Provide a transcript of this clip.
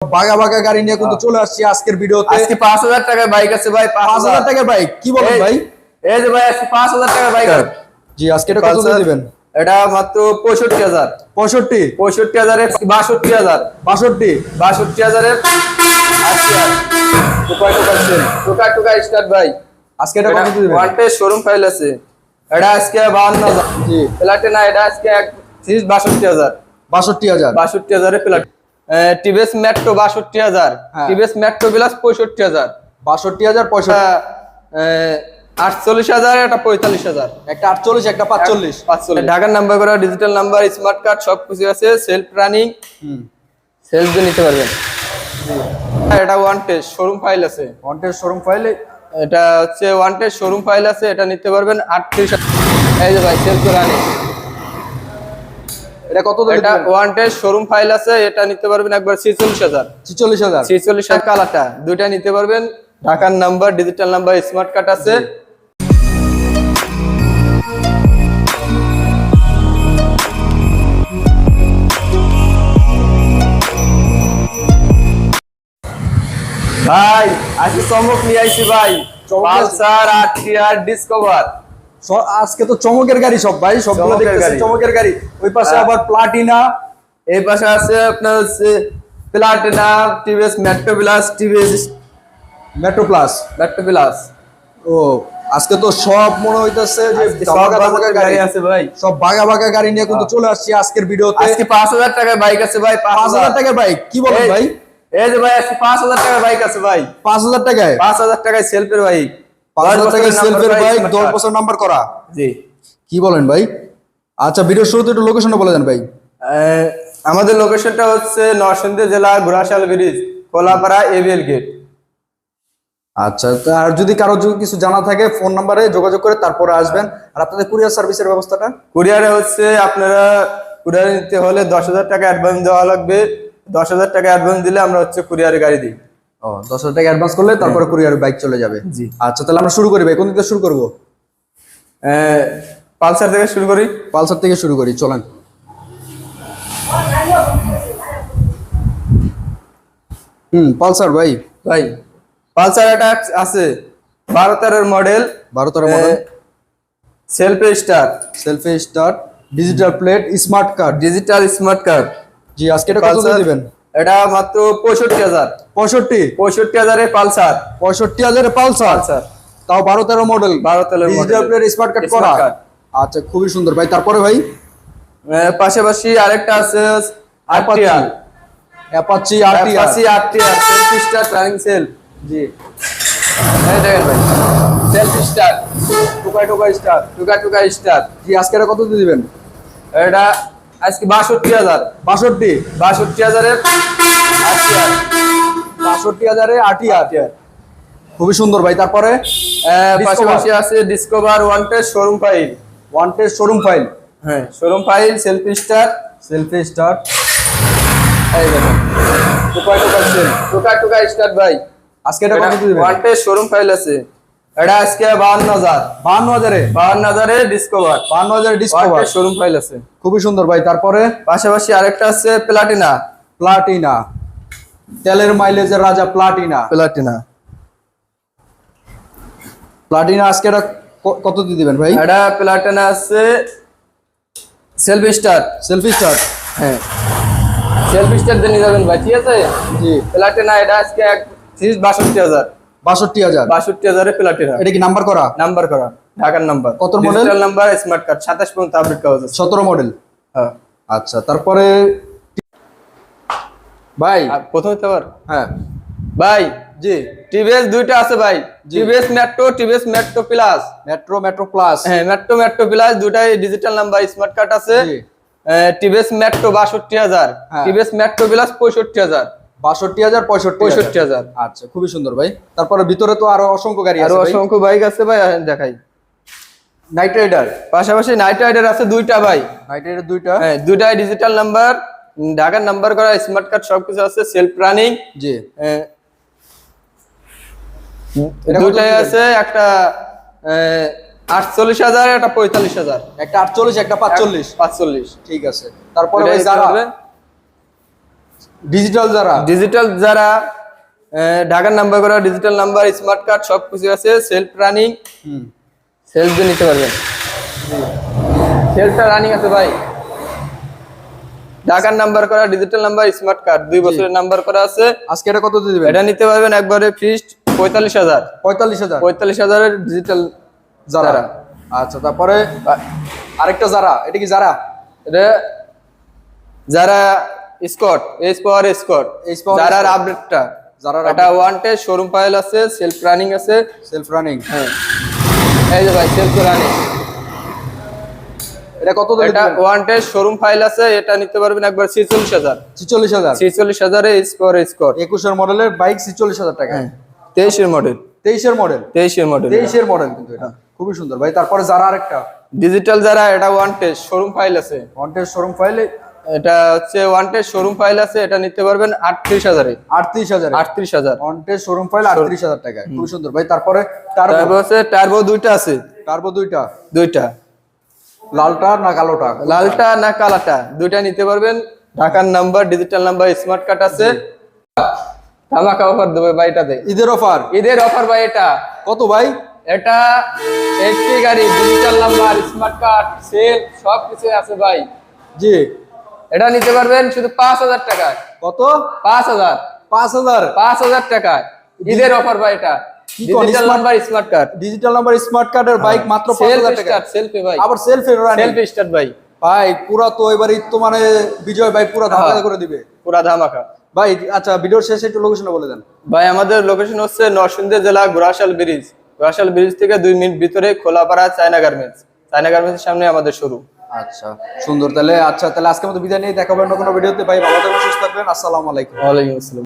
বাগা বাগা গাড়ি নিয়ে কিন্তু চলে আসছি আজকের ভিডিওতে। আজকে পাঁচ হাজার টাকার বাইক আছে ভাই পাঁচ পাঁচ হাজার টাকার বাইক কি বলেন ভাই? এই যে ভাই আজকে পাঁচ হাজার টাকার বাইক জি আজকে এটা কত দিবেন? এটা মাত্র পঁয়ষট্টি হাজার। পঁয়ষট্টি? পঁয়ষট্টি হাজারে বাষট্টি হাজার। বাষট্টি? বাষট্টি হাজারে আশি হাজার। টুকা টুকা সেল টুকা টুকা স্টার্ট ভাই। আজকে এটা কত দিবেন? ওয়ান টেস্ট শোরুম ফাইল আছে। এটা আজকে জি। প্লাটিনা এটা টিভিএস মেট্রো বাষট্টি হাজার। হ্যাঁ। টিভিএস মেট্রো বিলাস পঁয়ষট্টি হাজার। বাষট্টি হাজার পঁয়ষট্টি। আটচল্লিশ হাজার এটা পঁয়তাল্লিশ হাজার। একটা আটচল্লিশ একটা পাঁচচল্লিশ। পাঁচচল্লিশ। ঢাকার নাম্বার করা ডিজিটাল নাম্বার স্মার্ট কার্ড সব কিছু আছে সেলফ রানিং সেলফ দিয়ে নিতে পারবেন। এটা ওয়ান টেস্ট শোরুম ফাইল আছে। ওয়ান্টেড শোরুম ফাইলে এটা হচ্ছে ওয়ান টেস্ট শোরুম ফাইল আছে এটা নিতে পারবেন আটত্রিশ এই যে ভাই সেলফ রানিং এটা কত এটা ওয়ান টেস্ট শোরুম ফাইল আছে এটা নিতে পারবেন একবার ছিচল্লিশ হাজার। ছিচল্লিশ হাজার? ছিচল্লিশ হাজার। কালারটা? দুইটা নিতে পারবেন। ঢাকার number digital number smart card আছে। ভাই আজকে চমক নিয়ে আইছি ভাই? পালসার আর ডিসকভার আজকে তো চমকের গাড়ি সব ভাই সবগুলো চমকের দেখতেছি গাড়ি। চমকের গাড়ি। ওই পাশে হ্যাঁ। আবার প্লাটিনা এই পাশে আছে আপনার হচ্ছে Platina TVS Metro plus TVS Metro plus Metro plus ও আজকে তো সব মনে হইতেছে যে সব ধামাকা ধামাকা গাড়ি। গাড়ি আছে ভাই। সব বাগা বাগা গাড়ি নিয়ে কিন্তু চলে আসছি আজকের ভিডিওতে। আজকে পাঁচ হাজার টাকার বাইক আছে ভাই পাঁচ হাজার টাকার বাইক কি বলেন ভাই? এই যে ভাই আজকে পাঁচ হাজার টাকার বাইক আছে ভাই। পাঁচ হাজার টাকায়? পাঁচ হাজার টাকায় সেলফের বাইক সেলফের বাইক দশ বছর বছর নাম্বার করা। জি। কি বলেন ভাই? আচ্ছা ভিডিওর শুরুতে একটু লোকেশনটা বলে দেন ভাই। আমাদের লোকেশনটা হচ্ছে নরসিংদী জেলা Ghorashal bridge Kolapara ABL gate আচ্ছা তা আর যদি কারও কিছু জানা থাকে ফোন নাম্বারে যোগাযোগ করে তারপরে আসবেন। আর আপনাদের কুরিয়ার সার্ভিসের ব্যবস্থাটা? কুরিয়ারে হচ্ছে আপনারা কুরিয়ারে নিতে হলে দশ হাজার টাকা অ্যাডভান্স দেওয়া লাগবে। দশ হাজার টাকা অ্যাডভান্স দিলে আমরা হচ্ছে কুরিয়ারে গাড়ি দিই। ও দশ হাজার টাকা অ্যাডভান্স করলে তারপরে কুরিয়ার বাইক চলে যাবে। জি। আচ্ছা তাহলে আমরা শুরু করি ভাই কোন দিকে শুরু করব? পালসার থেকে শুরু করি? পালসার থেকে শুরু করি চলেন। হুম পালসার ভাই। ভাই পালসার আছে বারো তেরোর মডেল বারো তেরো model self star selfie start digital plate smart card digital smart card জি আজকে এটা কত দিবেন? এটা মাত্র পঁয়ষট্টি হাজার। পঁয়ষট্টি? পঁয়ষট্টি হাজারে পালসার। পঁয়ষট্টি হাজারে পালসার? পালসার। তাও বারো তেরো মডেল 12 13 ডিজিটাল স্মার্ট কার্ড করা। আচ্ছা খুবই সুন্দর। ভাই তারপরে ভাই? পাশাপাশি আরেকটা আছে আরটিআর অ্যাপাচি আরটি পাশাপাশি আরটিআর সেলফ স্টার রানিং সেল জি। এই দেখেন ভাই সেলফ স্টার টোকাই টোকাই স্টার টুকা টুকা স্টার জি আজকে এটা কত দিবেন? এটা আজকে বাষট্টি হাজার। বাষট্টি? বাষট্টি হাজারে বাষট্টি হাজারে আরটি আরটিআর খুবই সুন্দর ভাই তারপরে? পাশাপাশি আছে Discover one test showroom file one test showroom file হ্যাঁ showroom file selfie star selfie star টুকা টুকা স্টার ভাই। আজকে এটা ওয়ান টেস্ট শোরুম ফাইল আছে। এটা আজকে বাহান্ন হাজার। বাহান্ন হাজারে? বাহান্ন হাজারে ডিসকভার বাহান্ন হাজারে ওয়ান শোরুম ফাইল আছে। খুবই সুন্দর ভাই তারপরে? পাশাপাশি আরেকটা আছে প্লাটিনা প্লাটিনা তেলের মাইলেজের রাজা প্লাটিনা প্লাটিনা প্লাটিনা আজকে এটা কত দিয়ে দিবেন ভাই? এটা প্লাটিনা আছে সেলফ স্টার সেলফি স্টার হ্যাঁ। সেলফ স্টার দিয়ে নিয়ে যাবেন ভাই ঠিক আছে? জি। প্লাটিনা এটা আজকে এক তিরিশ বাষট্টি হাজার। বাষট্টি হাজার প্লাটিনা এটা কি নাম্বার করা? নাম্বার করা। ঢাকার নাম্বার। কত? ডিজিটাল নাম্বার স্মার্ট কার্ড সাতাশ পর্যন্ত আপডেট কাগজ সতেরো মডেল হ্যাঁ। আচ্ছা তারপরে ভাই। প্রথমে তো আবার? হ্যাঁ। ভাই জি। টিভিএস দুইটা আছে ভাই। TVS Metro TVS Metro plus Metro Metro plus হ্যাঁ মেট্রো মেট্রো প্লাস দুটাই ডিজিটাল নাম্বার স্মার্ট কার্ড আছে। টিভিএস মেট্রো বাষট্টি হাজার। টিভিএস মেট্রো প্লাস পঁয়ষট্টি হাজার। বাষট্টি হাজার পঁয়ষট্টি পঁয়ষট্টি হাজার। আচ্ছা খুবই সুন্দর ভাই। তারপরে ভিতরে তো আরও অসংখ্য গাড়ি আরও অসংখ্য বাইক আছে ভাই দেখাই। নাইট রাইডার পাশাপাশি নাইট রাইডার আছে দুইটা ভাই। নাইট রাইডার দুইটা। হ্যাঁ দুইটাই ডিজিটাল নাম্বার ঢাকার নাম্বার করা স্মার্ট কার্ড সবকিছু আছে সেলফ রানিং জি। এটা কত দুইটাই আছে একটা আটচল্লিশ হাজার একটা পঁয়তাল্লিশ হাজার। একটা আটচল্লিশ একটা পাঁচচল্লিশ। পাঁচচল্লিশ। ঠিক আছে। তারপরে যারা। ডিজিটাল যারা ডিজিটাল যারা ঢাকার নাম্বার করা ডিজিটাল নাম্বার স্মার্ট কার্ড সব কিছু আছে সেলফ রানিং সেলফ দিয়ে নিতে পারবেন। সেলফটা রানিং আছে ভাই। ঢাকার নাম্বার করা ডিজিটাল নাম্বার স্মার্ট কার্ড দুই বছরের নাম্বার করা আছে। আজকে এটা কত দিবেন? এটা নিতে পারবেন একবারে ফিক্সড পঁয়তাল্লিশ হাজার। পঁয়তাল্লিশ হাজার? পঁয়তাল্লিশ হাজারের ডিজিটাল যারা আচ্ছা তারপরে আরেকটা যারা এটা কি যারা এটা যারা স্কট এস পাওয়ার স্কট যারার আপডেটটা যারার এটা ওয়ান টেস্ট শোরুম ফাইল আছে সেলফ রানিং আছে। সেলফ রানিং হ্যাঁ। এই যে ভাই সেলফ রানিং এটা কত এটা ওয়ান টেস্ট শোরুম ফাইল আছে এটা নিতে পারবেন একবার স্কোর মডেলের বাইক ছিচল্লিশ হাজার টাকা। হ্যাঁ। মডেল মডেল মডেল কিন্তু এটা। খুবই সুন্দর। ভাই তারপরে যারা আরেকটা। ডিজিটাল যারা এটা ওয়ান টেস্ট শোরুম ফাইল আছে। ওয়ান্টেড শোরুম ফাইলে এটা হচ্ছে ওয়ান শোরুম ফাইল আছে এটা নিতে পারবেন আটত্রিশ হাজারে। আটত্রিশ হাজার? আটত্রিশ হাজার। ওয়ান্টেড শোরুম ফাইল আটত্রিশ হাজার টাকা খুবই সুন্দর। ভাই তারপরে টার্বো হচ্ছে টার্বো দুইটা আছে। টার্বো দুইটা? দুইটা। লালটা না কালোটা? লালটা না কালাটা দুইটা নিতে পারবেন। ঢাকার number digital number smart card আছে। ধামাকা অফার দেবে বাইটাতে ঈদের অফার ঈদের অফার ভাই এটা। কত ভাই? এটা একটি গাড়ি digital number smart card sale সব কিছু আছে ভাই। জি। এটা নিতে পারবেন শুধু পাঁচ হাজার টাকায়। কত? পাঁচ হাজার। পাঁচ হাজার? পাঁচ হাজার টাকায়। ঈদের অফার ভাই এটা। Digital number smart card digital number smart কার্ডের বাইক মাত্র পাঁচ হাজার টাকা সেলফি ভাই আবার সেলফি সেলফ স্টার্ট ভাই ভাই পুরা তো এবার ঈদ তো মানে বিজয় ভাই পুরা ধামাকা হ্যাঁ। করে দিবে। পুরা ধামাকা। ভাই আচ্ছা ভিডিওর শেষে একটু লোকেশনটা বলে দেন। ভাই আমাদের লোকেশন হচ্ছে নরসিংদী জেলা ঘোড়াশাল ব্রিজ ঘোড়াশাল ব্রিজ থেকে দুই মিনিট ভিতরে খোলাপাড়া চায়না গার্মেন্টস চায়না গার্মেন্টসের সামনে আমাদের শুরু আচ্ছা সুন্দর। তাহলে আচ্ছা তাহলে আজকে মতো বিদায় নিয়ে দেখা হবে অন্য কোনো ভিডিওতে। ভাই, ভালো থাকবেন, সুস্থ থাকবেন। আসসালামু আলাইকুম। ওয়ালাইকুম আসসালাম।